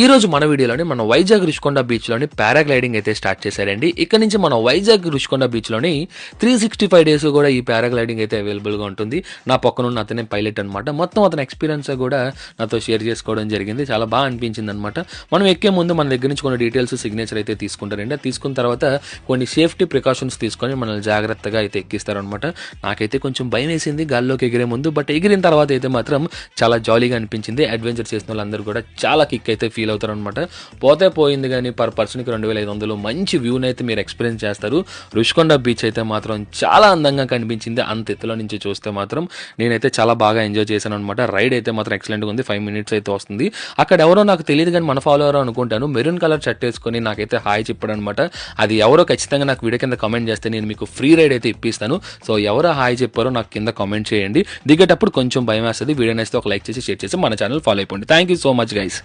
ఈ రోజు మన వీడియోలోని మన వైజాగ్ రుషికొండ బీచ్లోని పారాగ్లైడింగ్ అయితే స్టార్ట్ చేశారండి. ఇక్కడ నుంచి మన వైజాగ్ రుషికొండ బీచ్లోని త్రీ సిక్స్టీ ఫైవ్ డేస్ కూడా ఈ పారాగ్లైడింగ్ అయితే అవైలబుల్గా ఉంటుంది. నా పక్కన ఉన్న అతనే పైలట్ అనమాట మొత్తం అతని ఎక్స్పీరియన్స్ కూడా నాతో షేర్ చేసుకోవడం జరిగింది. చాలా బాగా అనిపించింది అనమాట మనం ఎక్కే ముందు మన దగ్గర నుంచి కొన్ని డీటెయిల్స్ సిగ్నేచర్ అయితే తీసుకుంటారండి. తీసుకున్న తర్వాత కొన్ని సేఫ్టీ ప్రికాషన్స్ తీసుకొని మనల్ని జాగ్రత్తగా అయితే ఎక్కిస్తారనమాట నాకైతే కొంచెం భయం వేసింది గాల్లోకి ఎగిరే ముందు. బట్ ఎగిరిన తర్వాత అయితే మాత్రం చాలా జాలీగా అనిపించింది. అడ్వెంచర్ చేసిన వాళ్ళందరూ కూడా చాలా కిక్ అయితే ఫీల్ ఫీల్ అవుతారు అనమాట పోతే పోయింది కానీ పర్ పర్సన్కి రెండు వేల ఐదు వందలు మంచి వ్యూని అయితే మీరు ఎక్స్పీరియన్స్ చేస్తారు. రుషికొండ బీచ్ అయితే మాత్రం చాలా అందంగా కనిపించింది. అంత ఎత్తులో నుంచి చూస్తే మాత్రం నేనైతే చాలా బాగా ఎంజాయ్ చేశాను అనమాట రైడ్ అయితే మాత్రం ఎక్సలెంట్గా ఉంది. ఫైవ్ మినిట్స్ అయితే వస్తుంది. అక్కడ ఎవరో నాకు తెలియదు కానీ మన ఫాలోవర్ అనుకుంటాను. మెరూన్ కలర్ షర్ట్ వేసుకొని నాకైతే హాయ్ చెప్పాడు అనమాట అది ఎవరో ఖచ్చితంగా నాకు వీడియో కింద కామెంట్ చేస్తే నేను మీకు ఫ్రీ రైడ్ అయితే ఇప్పిస్తాను. సో ఎవరో హాయ్ చెప్పారో నాకు కింద కామెంట్ చేయండి. దిగేటప్పుడు కొంచెం భయం వేస్తుంది. వీడియో నేస్తే ఒక లైక్ చేసి షేర్ చేసి మన ఛానల్ ఫాలో అయిపోండి. Thank you so much guys.